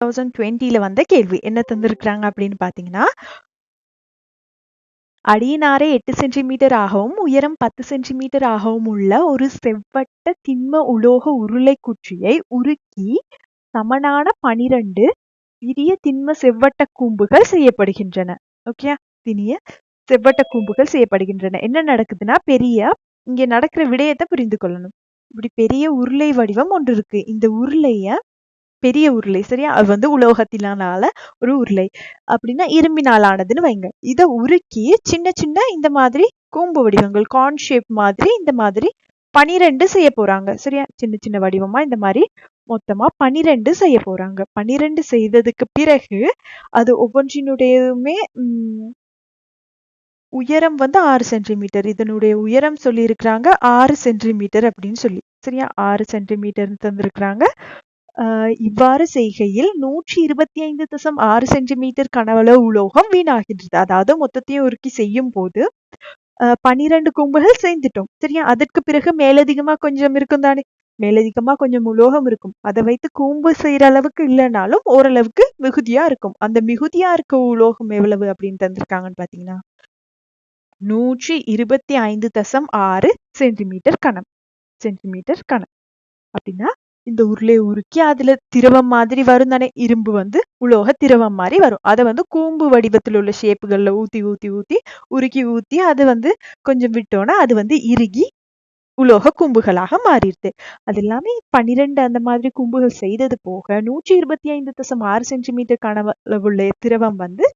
Thousand டுவெண்ட்டியில் வந்த கேள்வி. என்ன தந்திருக்கிறாங்க அப்படின்னு பார்த்தீங்கன்னா அடியினாரை எட்டு சென்டிமீட்டர் ஆகவும் உயரம் பத்து சென்டிமீட்டர் ஆகவும் உள்ள ஒரு செவ்வட்ட திண்ம உலோக உருளை குற்றியை உருக்கி சமனான பனிரெண்டு சிறிய திண்ம செவ்வட்ட கூம்புகள் செய்யப்படுகின்றன. ஓகே திணிய செவ்வட்ட கூம்புகள் செய்யப்படுகின்றன. என்ன நடக்குதுன்னா பெரிய இங்க நடக்கிற விடயத்தை புரிந்து கொள்ளணும். இப்படி பெரிய உருளை வடிவம் ஒன்று இருக்கு. இந்த உருளைய பெரிய உருளை சரியா? அது வந்து உலோகத்தினால ஒரு உருளை. அப்படின்னா இரும்பினால் ஆனதுன்னு வைங்க. இதை உருக்கி சின்ன சின்ன இந்த மாதிரி கூம்பு வடிவங்கள் கார்ன் ஷேப் மாதிரி இந்த மாதிரி பனிரெண்டு செய்ய போறாங்க. சரியா? சின்ன சின்ன வடிவமா இந்த மாதிரி மொத்தமா பனிரெண்டு செய்ய போறாங்க. பனிரெண்டு செய்ததுக்கு பிறகு அது ஒவ்வொன்றினுடையதுமே உம் உயரம் வந்து ஆறு சென்டிமீட்டர். இதனுடைய உயரம் சொல்லி இருக்கிறாங்க ஆறு சென்டிமீட்டர் அப்படின்னு சொல்லி. சரியா? ஆறு சென்டிமீட்டர் தந்திருக்கிறாங்க. இவ்வாறு செய்கையில் நூற்றி இருபத்தி ஐந்து தசம் ஆறு சென்டிமீட்டர் கனவளவு உலோகம் வீணாகின்றது. அதாவது மொத்தத்தையும் உருக்கி செய்யும் போது ஆஹ் பனிரெண்டு கொம்புகள் செய்துட்டோம் சரியா? அதற்கு பிறகு மேலதிகமா கொஞ்சம் இருக்கும் தானே? மேலதிகமா கொஞ்சம் உலோகம் இருக்கும். அதை வைத்து கூம்பு செய்யற அளவுக்கு இல்லைனாலும் ஓரளவுக்கு மிகுதியா இருக்கும். அந்த மிகுதியா இருக்க உலோகம் எவ்வளவு அப்படின்னு தந்திருக்காங்கன்னு பாத்தீங்கன்னா நூற்றி இருபத்தி ஐந்து தசம் ஆறு சென்டிமீட்டர் கணம். சென்டிமீட்டர் கணம். அப்படின்னா இந்த உருளையை உருக்கி அதுல திரவம் மாதிரி வரும் தானே? இரும்பு வந்து உலோக திரவம் மாதிரி வரும். அதை வந்து கூம்பு வடிவத்தில் உள்ள ஷேப்புகளில் ஊத்தி ஊத்தி ஊத்தி உருக்கி ஊத்தி அது வந்து கொஞ்சம் விட்டோன்னா அது வந்து இறுகி உலோக கூம்புகளாக மாறிடுது. அது எல்லாமே பன்னிரெண்டு அந்த மாதிரி கூம்புகள் செய்தது போக நூற்றி இருபத்தி ஐந்து தசம் ஆறு சென்டிமீட்டர் கனவுள்ள திரவம் வந்து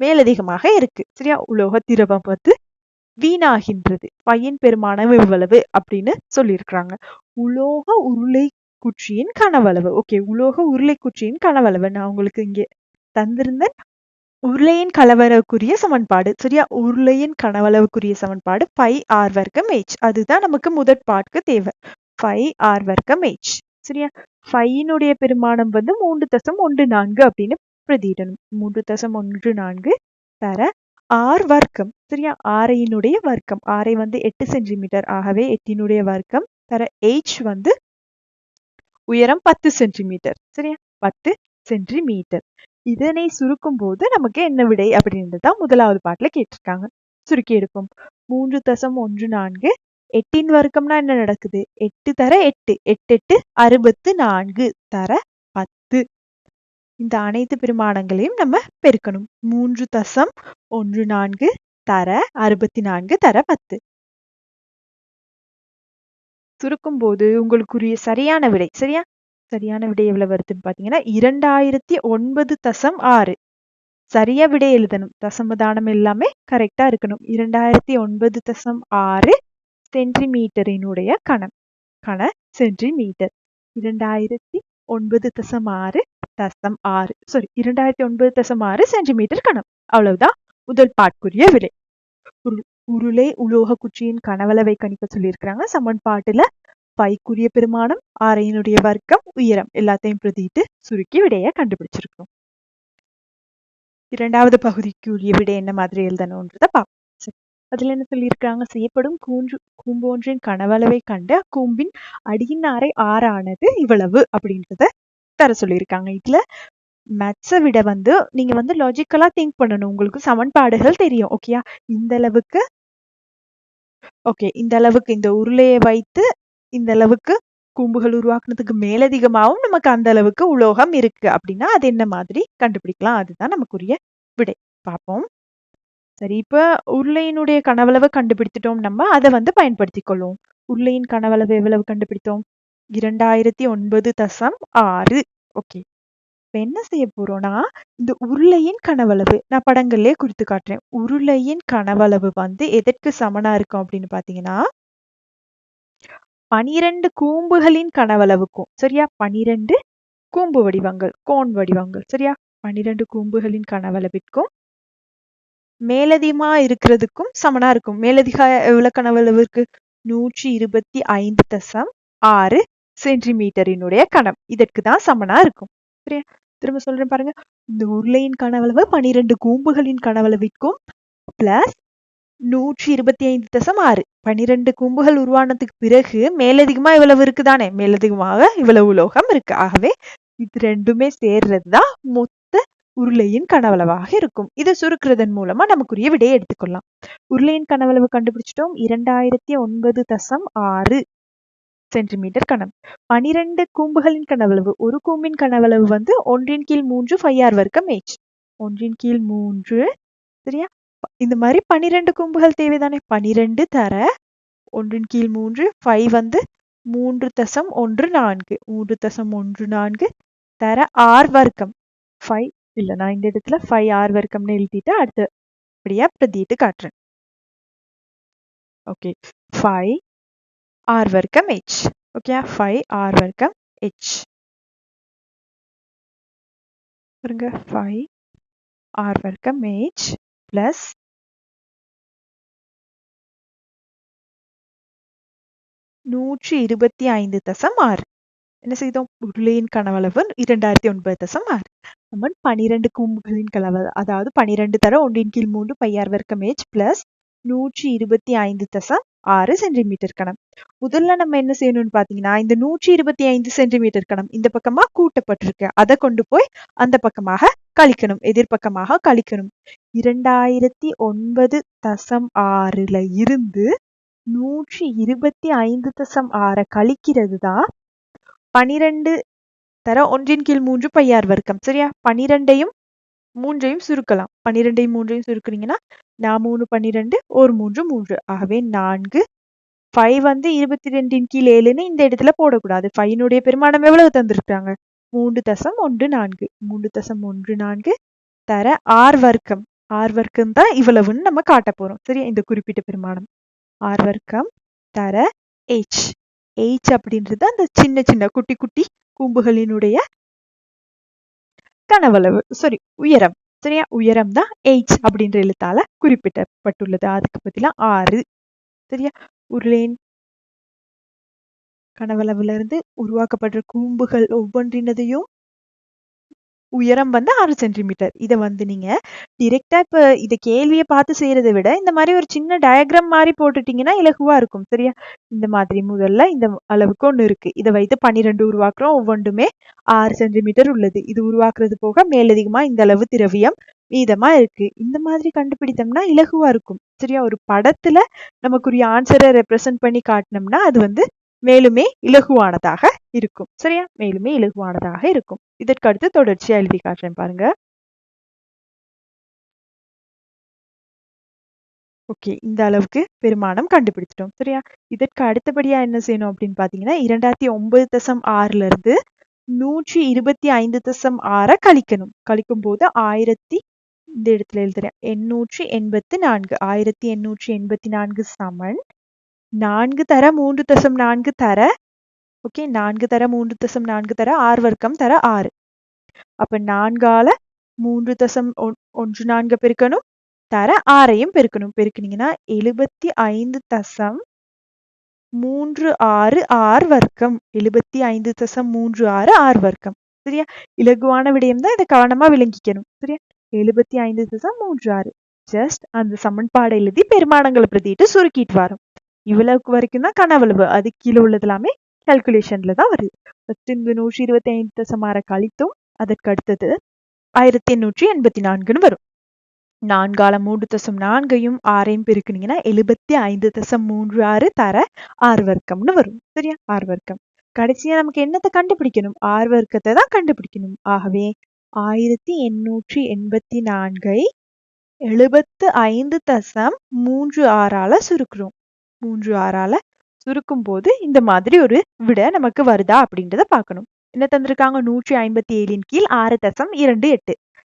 மேலதிகமாக இருக்கு. சரியா? உலோக திரவம் வந்து வீணாகின்றது. பையன் பெருமானம் இவ்வளவு அப்படின்னு சொல்லியிருக்கிறாங்க. உலோக உருளை குச்சியின் கனவளவு. ஓகே உலோக உருளை குச்சியின் கனவளவு. நான் உங்களுக்கு இங்கே தந்திருந்தேன் உருளையின் கலவரவுக்குரிய சமன்பாடு. சரியா? உருளையின் கனவளவுக்குரிய சமன்பாடு பை ஆர் வர்க்கம் ஹெச் அதுதான் நமக்கு முதற் பாட்டுக்கு தேவை. பை ஆர் வர்க்கம் ஹெச் சரியா? ஃபையினுடைய பெருமானம் வந்து மூன்று தசம் ஒன்று நான்கு அப்படின்னு பிரதியிடணும். மூன்று தசம் ஒன்று நான்கு தர ஆர் வர்க்கம். சரியா? ஆரையினுடைய வர்க்கம். ஆரை வந்து எட்டு சென்டிமீட்டர் ஆகவே எட்டினுடைய வர்க்கம் தர எச் வந்து உயரம் பத்து சென்டிமீட்டர். சரியா? பத்து சென்டிமீட்டர். இதனை சுருக்கும் போது நமக்கு என்ன விடை அப்படின்றதான் முதலாவது பாட்டுல கேட்டிருக்காங்க. சுருக்கி எடுப்போம். மூன்று தசம் ஒன்று நான்கு. எட்டின் வர்க்கம்னா என்ன நடக்குது? எட்டு தர எட்டு. எட்டு எட்டு அறுபத்து நான்கு தர பத்து. இந்த அனைத்து பெருமானங்களையும் நம்ம பெருக்கணும். மூன்று தசம் ஒன்று நான்கு தர அறுபத்தி நான்கு தர பத்து. சுருக்கும் போது உங்களுக்குரிய சரியான விடை. சரியா? சரியான விடை எவ்வளவு வருதுன்னு பாத்தீங்கன்னா இரண்டாயிரத்தி ஒன்பது தசம் ஆறு. சரியா விடை எழுதணும். தசமதானம் எல்லாமே கரெக்டா இருக்கணும். இரண்டாயிரத்தி ஒன்பது தசம் ஆறு சென்டிமீட்டரினுடைய கணம். கண சென்டிமீட்டர் இரண்டாயிரத்தி ஒன்பது தசம் ஆறு தசம் ஆறு. சாரி இரண்டாயிரத்தி ஒன்பது தசம் ஆறு சென்டிமீட்டர் கணம். அவ்வளவுதான். முதல் பாட்குரிய விலை உருளை உலோக குச்சியின் கனவளவை கணிக்க சொல்லியிருக்கிறாங்க. சமன்பாட்டுல பைக்குரிய பெருமானம் ஆரையினுடைய வர்க்கம் உயரம் எல்லாத்தையும் பிரதிட்டு சுருக்கி விடைய கண்டுபிடிச்சிருக்கோம். இரண்டாவது பகுதிக்குரிய விடை என்ன மாதிரி எழுதணும்ன்றத பார்ப்போம். அதுல என்ன சொல்லியிருக்காங்க செய்யப்படும் கூன்று கூம்பொன்றின் கனவளவை கண்டு கூம்பின் அடியின் ஆறை ஆறானது இவ்வளவு அப்படின்றத தர சொல்லியிருக்காங்க. இதுல மேத்ஸை விட வந்து நீங்க வந்து லாஜிக்கலா திங்க் பண்ணணும். உங்களுக்கு சமன்பாடுகள் தெரியும் ஓகேயா இந்த அளவுக்கு ஓகே இந்த அளவுக்கு இந்த உருளையை வைத்து இந்த அளவுக்கு கூம்புகள் உருவாக்குனதுக்கு மேலதிகமாகவும் நமக்கு அந்த அளவுக்கு உலோகம் இருக்கு. அப்படின்னா அது என்ன மாதிரி? கண்டுபிடிக்கலாம். அதுதான் நமக்குரிய விடை. பார்ப்போம். சரி இப்ப உருளையினுடைய கனவளவை கண்டுபிடித்துட்டோம் நம்ம. அதை வந்து பயன்படுத்தி கொள்வோம். உருளையின் கனவளவு எவ்வளவு கண்டுபிடித்தோம்? இரண்டாயிரத்தி ஒன்பது தசம் ஆறு. ஓகே. இப்ப என்ன செய்ய போறோம்னா இந்த உருளையின் கனவளவு நான் படங்கள்லயே குறித்து காட்டுறேன். உருளையின் கனவளவு வந்து எதற்கு சமனா இருக்கும் அப்படின்னு பாத்தீங்கன்னா பனிரெண்டு கூம்புகளின் கனவளவுக்கும் சரியா? பனிரெண்டு கூம்பு வடிவங்கள் கோன் வடிவங்கள் சரியா? பனிரெண்டு கூம்புகளின் கனவளவிற்கும் மேலதிகமா இருக்கிறதுக்கும் சமனா இருக்கும். மேலதிக எவ்வளவு கனவளவு இருக்கு? நூற்றி இருபத்தி ஐந்து தசம் ஆறு சென்டிமீட்டரினுடைய கணம். இதற்கு தான் சமனா இருக்கும். சரியா? திரும்ப சொல்றேன் பாருங்க. இந்த உருளையின் கனவளவு பனிரெண்டு கூம்புகளின் கனவளவிற்கும் பிளஸ் நூற்றி இருபத்தி ஐந்து தசம் ஆறு. பனிரெண்டு கூம்புகள் உருவானதுக்கு பிறகு மேலதிகமா இவ்வளவு இருக்குதானே? மேலதிகமாக இவ்வளவு உலோகம் இருக்கு. ஆகவே இது ரெண்டுமே சேர்றது தான் மொத்த உருளையின் கனவளவாக இருக்கும். இதை சுருக்குறதன் மூலமா நமக்குரிய விடையை எடுத்துக்கொள்ளலாம். உருளையின் கனவளவு கண்டுபிடிச்சிட்டோம். இரண்டாயிரத்தி ஒன்பது தசம் ஆறு. சென்டிமீட்டர் கணம் பனிரெண்டு கூம்புகளின் கனவளவு. ஒரு கூம்பின் கனவளவு வந்து ஒன்றின் கீழ் மூன்று ஃபைவ் ஆர் வர்க்கம் ஏச் ஒன்றின் கீழ் மூன்று சரியா? இந்த மாதிரி பனிரெண்டு கூம்புகள் தேவைதானே? பனிரெண்டு தர ஒன்றின் கீழ் மூன்று ஃபைவ் வந்து மூன்று தசம் ஒன்று நான்கு. மூன்று தசம் ஒன்று நான்கு தர ஆர் வர்க்கம். ஃபைவ் இல்லை நான் இந்த இடத்துல ஃபைவ் ஆர் வர்க்கம்னு எழுதிட்டு அடுத்து அப்படியா பிரதிட்டு காட்டுறேன். ஓகே ஃபைவ் ஆர் வர்க்கம் ஹெச் ஓகே ஃபைவ் ஆர் வர்க்கம் h. பாருங்க ஃபைவ் ஆர் வர்க்கம் ஹெச் பிளஸ் நூற்றி இருபத்தி ஐந்து தசம் ஆறு என்ன செய்தோம்? உருளையின் கனவளவு இரண்டாயிரத்தி ஒன்பது தசம் ஆறு நம்ம பனிரெண்டு கூம்புகளின் கலவல் அதாவது பனிரெண்டு தர ஒன்றின் கீழ் மூன்று பையார் வர்க்கம் ஏஜ் பிளஸ் நூற்றி இருபத்தி ஐந்து தசம் ஆறு சென்டிமீட்டர் கணம். முதல்ல நம்ம என்ன செய்யணும்னு பாத்தீங்கன்னா இந்த நூற்றி இருபத்தி ஐந்து சென்டிமீட்டர் கணம் இந்த பக்கமா கூட்டப்பட்டிருக்கு. அதை கொண்டு போய் அந்த பக்கமாக கழிக்கணும். எதிர்பக்கமாக கழிக்கணும். இரண்டாயிரத்தி ஒன்பது தசம் ஆறுல இருந்து நூற்றி இருபத்தி ஐந்து தசம் ஆறை கழிக்கிறது தான் பனிரெண்டு தர ஒன்றின் கீழ் மூன்று பையார் வர்க்கம். சரியா? பனிரெண்டையும் மூன்றையும் சுருக்கலாம். பன்னிரெண்டையும் மூன்றையும் சுருக்குறீங்கன்னா நான் மூணு பன்னிரெண்டு ஒரு மூன்று மூன்று. ஆகவே நான்கு ஃபைவ் வந்து இருபத்தி ரெண்டின் கீழ் ஏழுன்னு இந்த இடத்துல போடக்கூடாது. ஃபைனுடைய பெருமானம் எவ்வளவு தந்திருக்காங்க மூன்று தசம் ஒன்று நான்கு. மூன்று தசம் ஒன்று நான்கு. தர ஆர் வர்க்கம். ஆர் வர்க்கம் தான் இவ்வளவுன்னு நம்ம காட்ட போறோம். சரியா? இந்த குறிப்பிட்ட பெருமானம். ஆர் வர்க்கம் தர எச் எச் அப்படின்றது அந்த சின்ன சின்ன குட்டி குட்டி கூம்புகளினுடைய கனவளவு சாரி உயரம். சரியா? உயரம் தான் எயிட் அப்படின்ற எழுத்தால குறிப்பிடப்பட்டுள்ளது அதுக்கு பதிலா ஆறு. சரியா? உருளேன். கனவளவுல இருந்து உருவாக்கப்படுற கூம்புகள் ஒவ்வொன்றினதையும் உயரம் வந்து ஆறு சென்டிமீட்டர் இதை வந்து நீங்க டிரெக்டா இப்ப இதை கேள்வியை பார்த்து செய்யறதை விட இந்த மாதிரி ஒரு சின்ன டயக்ராம் மாதிரி போட்டுட்டீங்கன்னா இலகுவா இருக்கும் சரியா? இந்த மாதிரி முதல்ல இந்த அளவுக்கு ஒன்று இருக்கு. இதை வைத்து பன்னிரெண்டு உருவாக்குறோம். ஒவ்வொன்றுமே ஆறு சென்டிமீட்டர் உள்ளது. இது உருவாக்குறது போக மேலதிகமா இந்த அளவு திரவியம் மீதமா இருக்கு. இந்த மாதிரி கண்டுபிடித்தோம்னா இலகுவா இருக்கும் சரியா? ஒரு படத்துல நமக்குரிய ஆன்சரை ரெப்ரசன்ட் பண்ணி காட்டினோம்னா அது வந்து மேலுமே இலகுவானதாக இருக்கும். சரியா? மேலுமே இலகுவானதாக இருக்கும். இதற்கு அடுத்து தொடர்ச்சியா எழுதி காட்டுறேன் பாருங்க. ஓகே இந்த அளவுக்கு பெருமானம் கண்டுபிடிச்சிட்டோம் சரியா? இதற்கு அடுத்தபடியா என்ன செய்யணும் அப்படின்னு பாத்தீங்கன்னா இரண்டாயிரத்தி ஒன்பது தசம் ஆறுல இருந்து நூற்றி இருபத்தி ஐந்து தசம் ஆற கழிக்கணும். கழிக்கும் போது ஆயிரத்தி இந்த இடத்துல எழுதுறேன். எண்ணூற்றி எண்பத்தி நான்கு. ஆயிரத்தி எண்ணூற்றி எண்பத்தி நான்கு சமன் நான்கு தர மூன்று தசம் நான்கு தர ஓகே நான்கு தர மூன்று தசம் நான்கு தர ஆறு வர்க்கம் தர ஆறு. அப்ப நான்கால மூன்று தசம் ஒன்று நான்கு பெருக்கணும் தர ஆறையும் பெருக்கணும். பெருக்கினீங்கன்னா எழுபத்தி ஐந்து தசம் மூன்று ஆறு ஆறு வர்க்கம். எழுபத்தி ஐந்து தசம் மூன்று ஆறு ஆறு வர்க்கம். சரியா? இலகுவான விடயம் தான் இதை கவனமா விளங்கிக்கணும். சரியா? எழுபத்தி ஐந்து தசம் மூன்று ஆறு. ஜஸ்ட் அந்த சமன்பாடை எழுதி பெருமானங்களை பிரதிட்டு சுருக்கிட்டு வரும். இவ்வளவுக்கு வரைக்கும் தான் கனவளவு அது கீழே உள்ளது எல்லாமே கால்குலேஷன்ல தான் வருது. ஃபர்ஸ்ட் நூற்றி இருபத்தி ஐந்து தசம் ஆற கழித்தும் அதற்கு அடுத்தது ஆயிரத்தி எண்ணூற்றி எண்பத்தி நான்குன்னு வரும். நான்கால மூன்று தசம் நான்கையும் ஆறையும் பெருக்குனீங்கன்னா எழுபத்தி ஐந்து தசம் மூன்று ஆறு தர ஆறு வர்க்கம்னு வரும். சரியா? ஆறு வர்க்கம். கடைசியா நமக்கு என்னத்தை கண்டுபிடிக்கணும்? ஆறு வர்க்கத்தை தான் கண்டுபிடிக்கணும். ஆகவே ஆயிரத்தி எண்ணூற்றி எண்பத்தி நான்கை எழுபத்து ஐந்து தசம் மூன்று ஆறால சுருக்குறோம். மூன்று ஆறால சுருக்கும் போது இந்த மாதிரி ஒரு விட நமக்கு வருதா அப்படின்றத பார்க்கணும். என்ன தந்திருக்காங்க? நூற்றி ஐம்பத்தி ஏழின் கீழ் ஆறு தசம் இரண்டு எட்டு.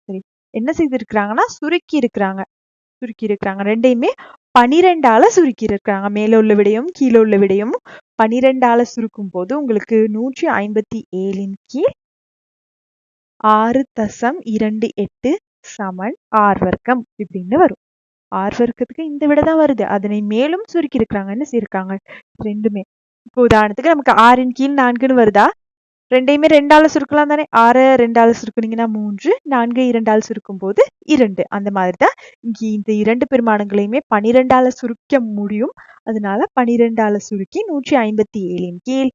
சரி என்ன செய்திருக்கிறாங்கன்னா? சுருக்கி இருக்கிறாங்க சுருக்கி இருக்கிறாங்க ரெண்டையுமே பனிரெண்டால சுருக்கி இருக்கிறாங்க மேல உள்ள விடையும் கீழே உள்ள விடையும். பனிரெண்டால சுருக்கும் போது உங்களுக்கு நூற்றி ஐம்பத்தி ஏழின் கீழ் ஆறு தசம் இரண்டு எட்டு சமன் ஆர் வர்க்கம் இப்படின்னு வரும். ஆர்வர்க்கத்துக்கு இந்த விட தான் வருது. அதனை மேலும் சுருக்கி இருக்கிறாங்கன்னு சொல்லியிருக்காங்க ரெண்டுமே. இப்போ உதாரணத்துக்கு நமக்கு ஆறின் கீழ் நான்குன்னு வருதா? ரெண்டையுமே ரெண்டால சுருக்கலாம் தானே? ஆறு ரெண்டால சுருக்குனீங்கன்னா மூன்று நான்கு இரண்டால் சுருக்கும் போது இரண்டு. அந்த மாதிரி தான் இங்க இந்த இரண்டு பெருமானங்களையுமே பனிரெண்டால சுருக்க முடியும். அதனால பனிரெண்டால சுருக்கி நூற்றி ஐம்பத்தி ஏழின் கீழ்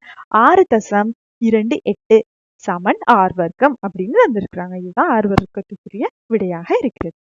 ஆறு தசம் இரண்டு எட்டு சமன் ஆர் வர்க்கம் அப்படின்னு வந்திருக்கிறாங்க. இதுதான் ஆர் வர்க்கத்துக்குரிய விடையாக இருக்கிறது.